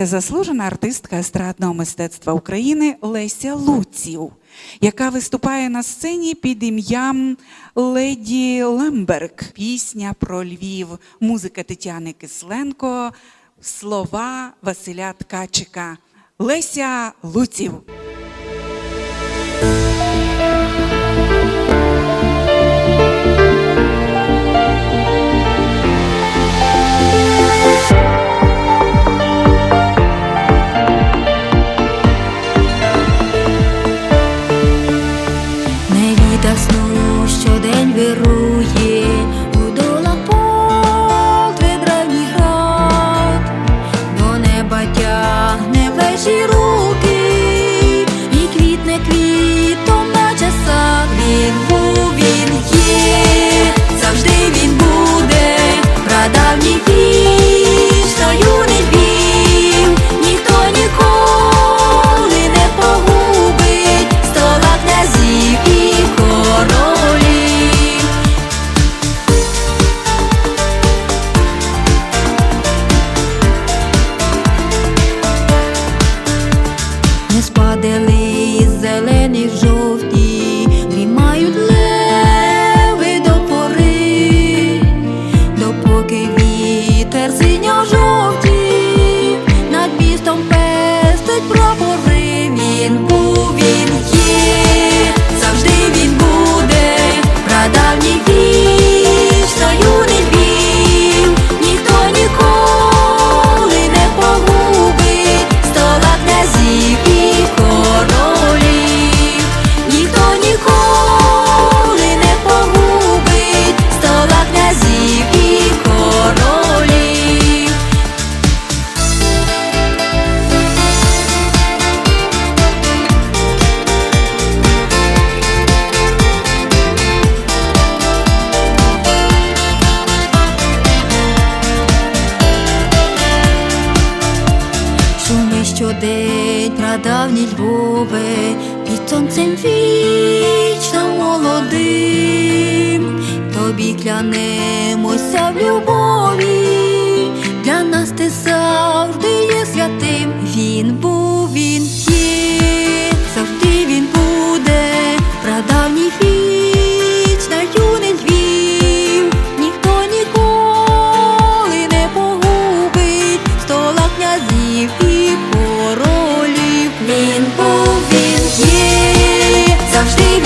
Заслужена артистка естрадного мистецтва України Леся Луців, яка виступає на сцені під ім'ям Леді Лемберг. Пісня про Львів, музика Тетяни Кисленко, слова Василя Ткачика. Леся Луців. Desde із зелених щодень прадавні Львови, під сонцем вічно молодим, тобі клянемося в любові, для нас ти завжди watch